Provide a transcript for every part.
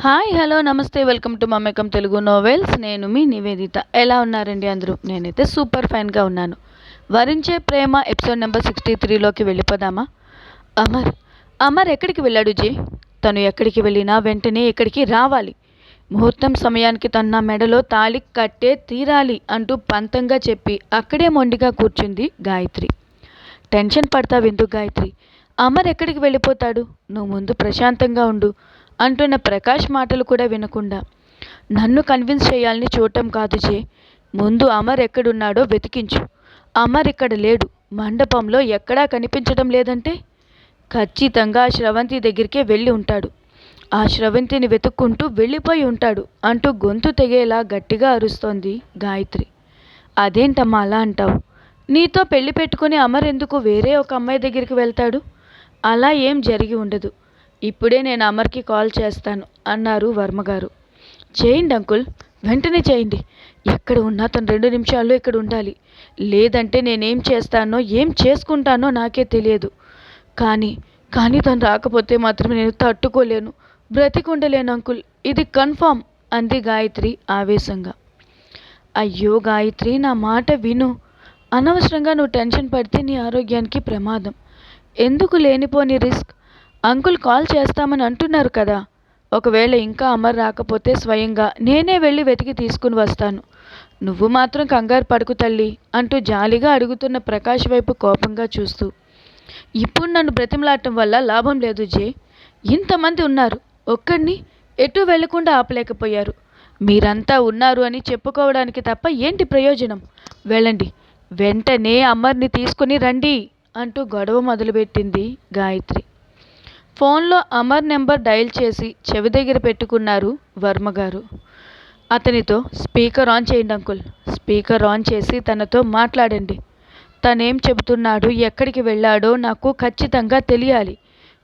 Hi hello namaste welcome to Mamekam Telugu novels. నేను మీ నివేదిత. ఎలా ఉన్నారండి అందరూ? నేనైతే సూపర్ ఫైన్గా ఉన్నాను. Varinche Prema episode number sixty త్రీలోకి వెళ్ళిపోదామా? అమర్ అమర్ ఎక్కడికి వెళ్ళాడు జే? తను ఎక్కడికి వెళ్ళినా వెంటనే ఇక్కడికి రావాలి. ముహూర్తం సమయానికి తన నా మెడలో తాళి కట్టే తీరాలి అంటూ పంతంగా చెప్పి అక్కడే మొండిగా కూర్చుంది గాయత్రి. టెన్షన్ పడతావెందుకు గాయత్రి? అమర్ ఎక్కడికి వెళ్ళిపోతాడు? నువ్వు ముందు ప్రశాంతంగా ఉండు. అంటున్న ప్రకాష్ మాటలు కూడా వినకుండా నన్ను కన్విన్స్ చేయాలని చూడటం కాదు జే. ముందు అమర్ ఎక్కడున్నాడో వెతికించు. అమర్ ఇక్కడ లేడు. మండపంలో ఎక్కడా కనిపించడం లేదంటే? ఖచ్చితంగా ఆ శ్రవంతి దగ్గరికే వెళ్ళి ఉంటాడు. ఆ శ్రవంతిని వెతుక్కుంటూ వెళ్ళిపోయి ఉంటాడు అంటూ గొంతు తెగేలా గట్టిగా అరుస్తోంది గాయత్రి. అదేంటమ్మా అలా అంటావు? నీతో పెళ్ళి పెట్టుకుని అమర్ ఎందుకు వేరే ఒక అమ్మాయి దగ్గరికి వెళ్తాడు? అలా ఏం జరిగి ఉండదు. ఇప్పుడే నేను అమర్కి కాల్ చేస్తాను అన్నారు వర్మగారు చేయండి అంకుల్ వెంటనే చేయండి. ఎక్కడ ఉన్నా తను రెండు నిమిషాల్లో ఇక్కడ ఉండాలి. లేదంటే నేనేం చేస్తానో ఏం చేసుకుంటానో నాకే తెలియదు. కానీ కానీ తను రాకపోతే మాత్రం నేను తట్టుకోలేను. బ్రతికుండలేను అంకుల్ ఇది కన్ఫామ్ అంది గాయత్రి ఆవేశంగా. అయ్యో గాయత్రి నా మాట విను. అనవసరంగా నువ్వు టెన్షన్ పడితే నీ ఆరోగ్యానికి ప్రమాదం. ఎందుకు లేనిపోని రిస్క్? అంకుల్ కాల్ చేస్తామని అంటున్నారు కదా. ఒకవేళ ఇంకా అమర్ రాకపోతే స్వయంగా నేనే వెళ్ళి వెతికి తీసుకుని వస్తాను. నువ్వు మాత్రం కంగారు పడుకు తల్లి అంటూ జాలిగా అడుగుతున్న ప్రకాష్ వైపు కోపంగా చూస్తూ. ఇప్పుడు నన్ను బ్రతిమలాడటం వల్ల లాభం లేదు జే. ఇంతమంది ఉన్నారు. ఒక్కడిని ఎటు వెళ్ళకుండా ఆపలేకపోయారు. మీరంతా ఉన్నారు అని చెప్పుకోవడానికి తప్ప ఏంటి ప్రయోజనం? వెళ్ళండి. వెంటనే అమ్మర్ని తీసుకుని రండి అంటూ గొడవ మొదలుపెట్టింది గాయత్రి. ఫోన్లో అమర్ నెంబర్ డయల్ చేసి చెవి దగ్గర పెట్టుకున్నారు వర్మగారు అతనితో స్పీకర్ ఆన్ చేయండి అంకుల్ స్పీకర్ ఆన్ చేసి తనతో మాట్లాడండి. తనేం చెబుతున్నాడు ఎక్కడికి వెళ్ళాడో నాకు ఖచ్చితంగా తెలియాలి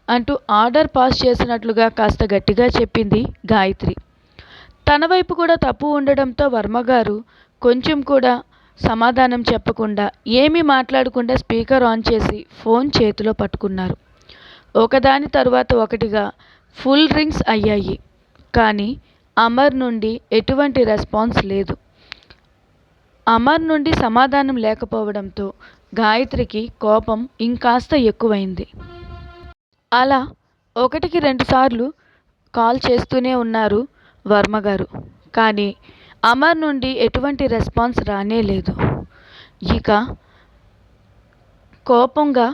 అంటూ ఆర్డర్ పాస్ చేసినట్లుగా కాస్త గట్టిగా చెప్పింది గాయత్రి. తన వైపు కూడా తప్పు ఉండడంతో వర్మగారు కొంచెం కూడా సమాధానం చెప్పకుండా ఏమీ మాట్లాడకుండా స్పీకర్ ఆన్ చేసి ఫోన్ చేతిలో పట్టుకున్నారు. ఒకదాని తరువాత ఒకటిగా ఫుల్ రింగ్స్ అయ్యాయి. కానీ అమర్ నుండి ఎటువంటి రెస్పాన్స్ లేదు. అమర్ నుండి సమాధానం లేకపోవడంతో గాయత్రికి కోపం ఇంకాస్త ఎక్కువైంది. అలా ఒకటికి రెండుసార్లు కాల్ చేస్తూనే ఉన్నారు వర్మగారు కానీ అమర్ నుండి ఎటువంటి రెస్పాన్స్ రానే లేదు ఇక కోపంగా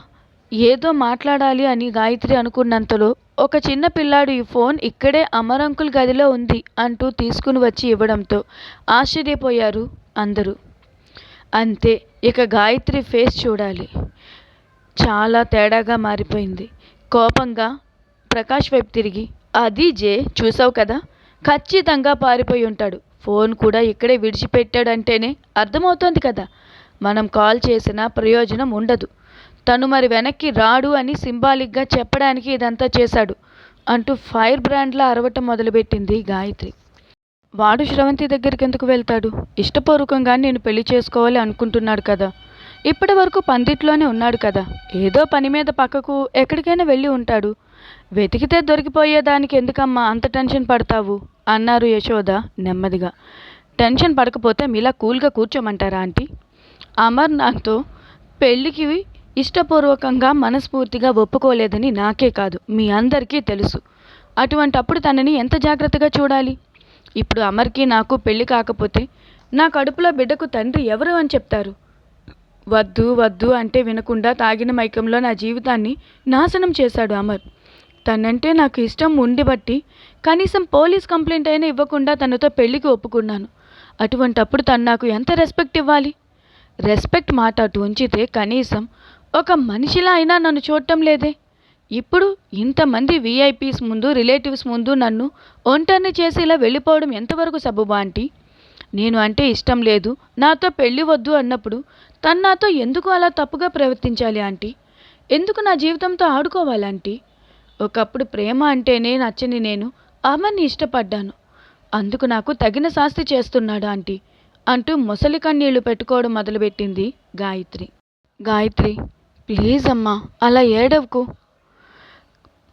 ఏదో మాట్లాడాలి అని గాయత్రి అనుకున్నంతలో ఒక చిన్న పిల్లాడు ఈ ఫోన్ ఇక్కడే అమర్ అంకుల్ గదిలో ఉంది అంటూ తీసుకుని వచ్చి ఇవ్వడంతో ఆశ్చర్యపోయారు అందరూ. అంతే ఇక గాయత్రి ఫేస్ చూడాలి. చాలా తేడాగా మారిపోయింది. కోపంగా ప్రకాష్ వైపు తిరిగి అది జే చూసావు కదా? ఖచ్చితంగా పారిపోయి ఉంటాడు. ఫోన్ కూడా ఇక్కడే విడిచిపెట్టాడంటేనే అర్థమవుతోంది కదా. మనం కాల్ చేసినా ప్రయోజనం ఉండదు. తను మరి వెనక్కి రాడు అని సింబాలిక్గా చెప్పడానికి ఇదంతా చేశాడు అంటూ ఫైర్ బ్రాండ్లా అరవటం మొదలుపెట్టింది గాయత్రి. వాడు శ్రవంతి దగ్గరికి ఎందుకు వెళ్తాడు? ఇష్టపూర్వకంగా నేను పెళ్ళి చేసుకోవాలి అనుకుంటున్నాడు కదా. ఇప్పటి వరకు పందిట్లోనే ఉన్నాడు కదా. ఏదో పని మీద పక్కకు ఎక్కడికైనా వెళ్ళి ఉంటాడు. వెతికితే దొరికిపోయేదానికి ఎందుకమ్మా అంత టెన్షన్ పడతావు? అన్నారు యశోద నెమ్మదిగా. టెన్షన్ పడకపోతే మీలా కూల్గా కూర్చోమంటారా ఆంటీ? అమర్ నాతో పెళ్ళికి ఇష్టపూర్వకంగా మనస్ఫూర్తిగా ఒప్పుకోలేదని నాకే కాదు మీ అందరికీ తెలుసు. అటువంటప్పుడు తనని ఎంత జాగ్రత్తగా చూడాలి? ఇప్పుడు అమర్కి నాకు పెళ్ళి కాకపోతే నా కడుపులో బిడ్డకు తండ్రి ఎవరు అని చెప్తారు? వద్దు వద్దు అంటే వినకుండా తాగిన మైకంలో నా జీవితాన్ని నాశనం చేశాడు అమర్. తనంటే నాకు ఇష్టం ఉండి బట్టి కనీసం పోలీస్ కంప్లైంట్ అయినా ఇవ్వకుండా తనతో పెళ్ళికి ఒప్పుకున్నాను. అటువంటప్పుడు తను నాకు ఎంత రెస్పెక్ట్ ఇవ్వాలి? రెస్పెక్ట్ మాట అటు ఉంచితే కనీసం ఒక మనిషిలా అయినా నన్ను చూడటం లేదే. ఇప్పుడు ఇంతమంది వీఐపీస్ ముందు రిలేటివ్స్ ముందు నన్ను ఒంటరిని చేసి ఇలా వెళ్ళిపోవడం ఎంతవరకు సబబా ఆంటీ? నేను అంటే ఇష్టం లేదు. నాతో పెళ్ళి వద్దు అన్నప్పుడు తను నాతో ఎందుకు అలా తప్పుగా ప్రవర్తించాలి ఆంటీ? ఎందుకు నా జీవితంతో ఆడుకోవాలి ఆంటీ? ఒకప్పుడు ప్రేమ అంటేనే నచ్చని నేను అమ్మని ఇష్టపడ్డాను. అందుకు నాకు తగిన శాస్తి చేస్తున్నాడు ఆంటీ అంటూ మొసలి కన్నీళ్ళు పెట్టుకోవడం మొదలుపెట్టింది గాయత్రి. గాయత్రి ప్లీజ్ అమ్మా అలా ఏడవకు.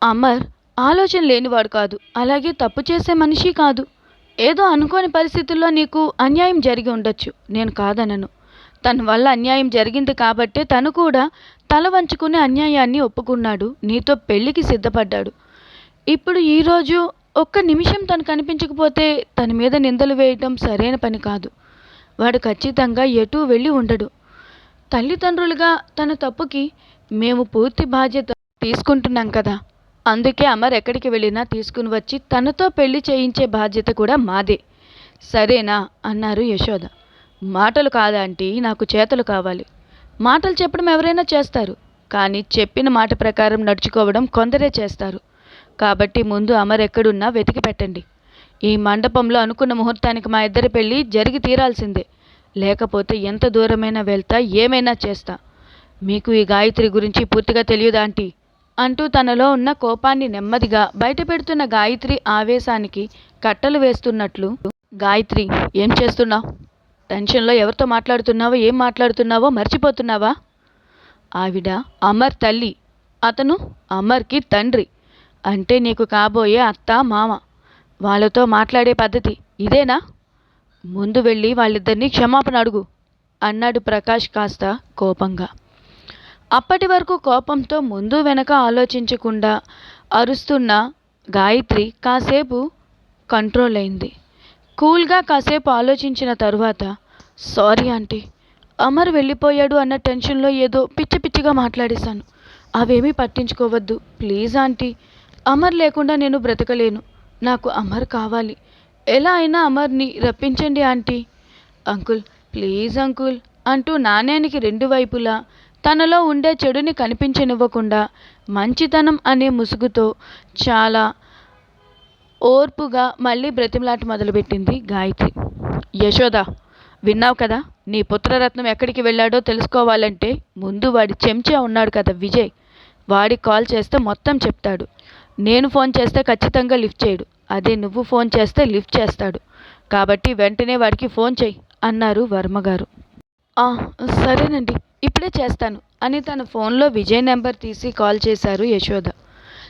అమర్ ఆలోచన లేనివాడు కాదు అలాగే తప్పు చేసే మనిషి కాదు. ఏదో అనుకోని పరిస్థితుల్లో నీకు అన్యాయం జరిగి ఉండొచ్చు నేను కాదనను. తన వల్ల అన్యాయం జరిగింది కాబట్టే తను కూడా తల వంచుకునే అన్యాయాన్ని ఒప్పుకున్నాడు నీతో పెళ్ళికి సిద్ధపడ్డాడు. ఇప్పుడు ఈరోజు ఒక్క నిమిషం తను కనిపించకపోతే తన మీద నిందలు వేయటం సరైన పని కాదు. వాడు ఖచ్చితంగా ఎటూ వెళ్ళి ఉండడు. తల్లిదండ్రులుగా తన తప్పుకి మేము పూర్తి బాధ్యత తీసుకుంటున్నాం కదా. అందుకే అమర్ ఎక్కడికి వెళ్ళినా తీసుకుని వచ్చి తనతో పెళ్ళి చేయించే బాధ్యత కూడా మాదే. సరేనా? అన్నారు యశోద. మాటలు కాదా అంటే నాకు చేతలు కావాలి. మాటలు చెప్పడం ఎవరైనా చేస్తారు. కానీ చెప్పిన మాట ప్రకారం నడుచుకోవడం కొందరే చేస్తారు. కాబట్టి ముందు అమర్ ఎక్కడున్నా వెతికి పెట్టండి. ఈ మండపంలో అనుకున్న ముహూర్తానికి మా ఇద్దరి పెళ్ళి జరిగి తీరాల్సిందే. లేకపోతే ఎంత దూరమైనా వెళ్తా ఏమైనా చేస్తా. మీకు ఈ గాయత్రి గురించి పూర్తిగా తెలియదా ఆంటీ? అంటూ తనలో ఉన్న కోపాన్ని నెమ్మదిగా బయటపెడుతున్న గాయత్రి ఆవేశానికి కట్టలు వేస్తున్నట్లు గాయత్రి ఏం చేస్తున్నావు? టెన్షన్లో ఎవరితో మాట్లాడుతున్నావో ఏం మాట్లాడుతున్నావో మర్చిపోతున్నావా? ఆవిడ అమర్ తల్లి. అతను అమర్కి తండ్రి. అంటే నీకు కాబోయే అత్త మామ. వాళ్ళతో మాట్లాడే పద్ధతి. ఇదేనా? ముందు వెళ్ళి వాళ్ళిద్దరినీ క్షమాపణ అడుగు అన్నాడు ప్రకాష్ కాస్త కోపంగా. అప్పటి వరకు కోపంతో ముందు వెనక ఆలోచించకుండా అరుస్తున్న గాయత్రి కాసేపు కంట్రోల్ అయింది. కూల్గా కాసేపు ఆలోచించిన తరువాత సారీ ఆంటీ అమర్ వెళ్ళిపోయాడు అన్న టెన్షన్లో ఏదో పిచ్చి పిచ్చిగా మాట్లాడేశాను. అవేమీ పట్టించుకోవద్దు. ప్లీజ్ ఆంటీ అమర్ లేకుండా నేను బ్రతకలేను. నాకు అమర్ కావాలి. ఎలా అయినా అమర్ని రప్పించండి ఆంటీ. అంకుల్ ప్లీజ్ అంకుల్ అంటూ నాణ్యానికి రెండు వైపులా తనలో ఉండే చెడుని కనిపించనివ్వకుండా మంచితనం అనే ముసుగుతో చాలా ఓర్పుగా మళ్ళీ బ్రతిమలాట మొదలుపెట్టింది గాయత్రి. యశోద విన్నావు కదా నీ పుత్రరత్నం ఎక్కడికి వెళ్ళాడో తెలుసుకోవాలంటే ముందు వాడి చెంచా ఉన్నాడు కదా విజయ్. వాడికి కాల్ చేస్తే మొత్తం చెప్తాడు. నేను ఫోన్ చేస్తే ఖచ్చితంగా లిఫ్ట్ చేయడు. అదే నువ్వు ఫోన్ చేస్తే లిఫ్ట్ చేస్తాడు. కాబట్టి వెంటనే వాడికి ఫోన్ చెయ్యి అన్నారు వర్మగారు "ఆ, సరేనండి ఇప్పుడే చేస్తాను అని తన ఫోన్లో విజయ్ నెంబర్ తీసి కాల్ చేశారు యశోద.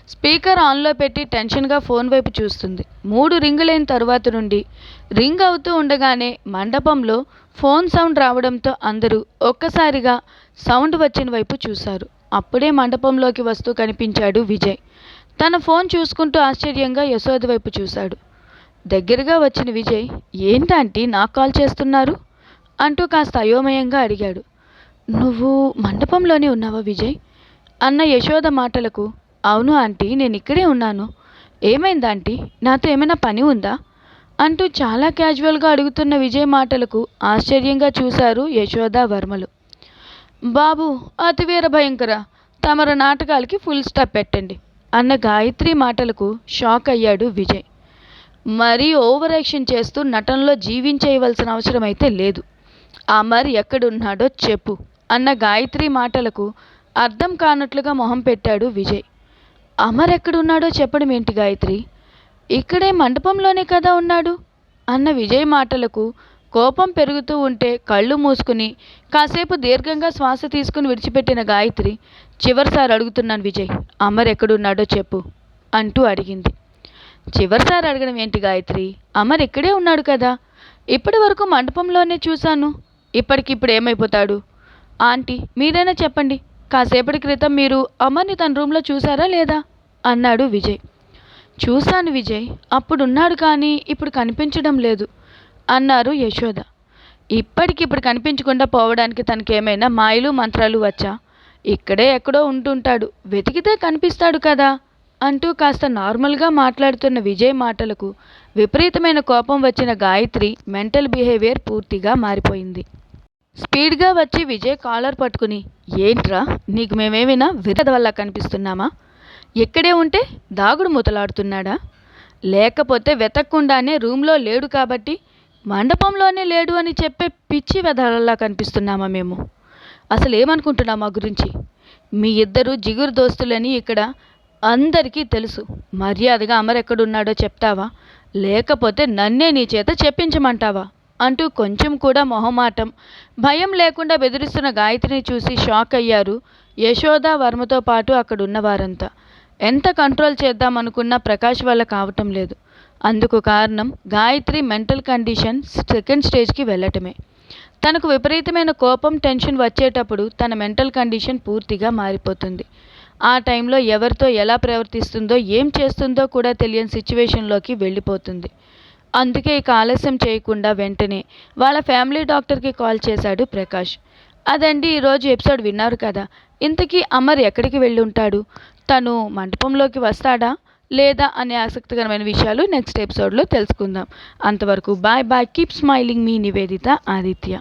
స్పీకర్ ఆన్లో పెట్టి టెన్షన్గా ఫోన్ వైపు చూస్తుంది. మూడు రింగులైన తరువాత నుండి రింగ్ అవుతూ ఉండగానే మండపంలో ఫోన్ సౌండ్ రావడంతో అందరూ ఒక్కసారిగా సౌండ్ వచ్చిన వైపు చూశారు. అప్పుడే మండపంలోకి వస్తూ కనిపించాడు విజయ్. తన ఫోన్ చూసుకుంటూ ఆశ్చర్యంగా యశోద వైపు చూశాడు. దగ్గరగా వచ్చిన విజయ్ ఏంటంటీ నాకు కాల్ చేస్తున్నారు? అంటూ కాస్త అయోమయంగా అడిగాడు. నువ్వు మండపంలోనే ఉన్నావా విజయ్? అన్న యశోద మాటలకు అవును ఆంటీ నేను ఇక్కడే ఉన్నాను. ఏమైంది ఆంటీ? నాతో ఏమైనా పని ఉందా? అంటూ చాలా క్యాజువల్గా అడుగుతున్న విజయ్ మాటలకు ఆశ్చర్యంగా చూశారు యశోద వర్మలు. బాబు అతివీర భయంకర తమర నాటకాలకి ఫుల్ స్టాప్ పెట్టండి. అన్న గాయత్రి మాటలకు షాక్ అయ్యాడు విజయ్. మరీ ఓవర్ యాక్షన్ చేస్తూ నటనలో జీవించేయవలసిన అవసరం అయితే లేదు. ఆ మరి ఎక్కడున్నాడో చెప్పు అన్న గాయత్రి మాటలకు అర్థం కానట్లుగా మొహం పెట్టాడు విజయ్. అమర్ ఎక్కడున్నాడో చెప్పడం ఏంటి గాయత్రి? ఇక్కడే మండపంలోనే కదా ఉన్నాడు? అన్న విజయ్ మాటలకు కోపం పెరుగుతూ ఉంటే కళ్ళు మూసుకుని కాసేపు దీర్ఘంగా శ్వాస తీసుకుని విడిచిపెట్టిన గాయత్రి చివరిసారి అడుగుతున్నాను విజయ్ అమర్ ఎక్కడున్నాడో చెప్పు అంటూ అడిగింది. చివరిసారి అడగడం ఏంటి గాయత్రి? అమర్ ఇక్కడే ఉన్నాడు కదా? ఇప్పటి వరకు మండపంలోనే చూశాను. ఇప్పటికిప్పుడు ఏమైపోతాడు? ఆంటీ మీరైనా చెప్పండి కాసేపటి క్రితం మీరు అమర్ని తన రూమ్లో చూసారా లేదా? అన్నాడు విజయ్. చూశాను విజయ్ అప్పుడున్నాడు కానీ ఇప్పుడు కనిపించడం లేదు. అన్నారు యశోద. ఇప్పటికిప్పుడు కనిపించకుండా పోవడానికి తనకేమైనా మాయలు మంత్రాలు వచ్చా? ఇక్కడే ఎక్కడో ఉంటుంటాడు. వెతికితే కనిపిస్తాడు కదా? అంటూ కాస్త నార్మల్గా మాట్లాడుతున్న విజయ్ మాటలకు విపరీతమైన కోపం వచ్చిన గాయత్రి మెంటల్ బిహేవియర్ పూర్తిగా మారిపోయింది. స్పీడ్గా వచ్చి విజయ్ కాలర్ పట్టుకుని ఏంట్రా నీకు మేమేమైనా విరద వల్ల కనిపిస్తున్నామా? ఎక్కడే ఉంటే దాగుడు ముతలాడుతున్నాడా? లేకపోతే వెతక్కుండానే రూమ్లో లేడు కాబట్టి మండపంలోనే లేడు అని చెప్పే పిచ్చి వెధవల్లా కనిపిస్తున్నామా మేము? అసలు ఏమనుకుంటున్నావు మా గురించి? మీ ఇద్దరు జిగురు దోస్తులని ఇక్కడ అందరికీ తెలుసు. మర్యాదగా అమర్ ఎక్కడున్నాడో చెప్తావా? లేకపోతే నన్నే నీ చేత చెప్పించమంటావా? అంటూ కొంచెం కూడా మొహమాటం భయం లేకుండా బెదిరిస్తున్న గాయత్రిని చూసి షాక్ అయ్యారు యశోద వర్మతో పాటు అక్కడున్న వారంతా. ఎంత కంట్రోల్ చేద్దామనుకున్నా ప్రకాష్ వల్ల కావటం లేదు. అందుకు కారణం గాయత్రి మెంటల్ కండిషన్ సెకండ్ స్టేజ్కి వెళ్ళటమే. తనకు విపరీతమైన కోపం టెన్షన్ వచ్చేటప్పుడు తన మెంటల్ కండిషన్ పూర్తిగా మారిపోతుంది. ఆ టైంలో ఎవరితో ఎలా ప్రవర్తిస్తుందో ఏం చేస్తుందో కూడా తెలియని సిచ్యువేషన్లోకి వెళ్ళిపోతుంది. అందుకే ఇక ఆలస్యం చేయకుండా వెంటనే వాళ్ళ ఫ్యామిలీ డాక్టర్కి కాల్ చేశాడు ప్రకాష్. అదండి ఈరోజు ఎపిసోడ్ విన్నారు కదా. ఇంతకీ అమర్ ఎక్కడికి వెళ్ళి ఉంటాడు తను మంటపంలోకి వస్తాడా? లేదా అనే ఆసక్తికరమైన విషయాలు నెక్స్ట్ ఎపిసోడ్లో తెలుసుకుందాం. అంతవరకు బాయ్ బాయ్ కీప్ స్మైలింగ్ మీ నివేదిత ఆదిత్య.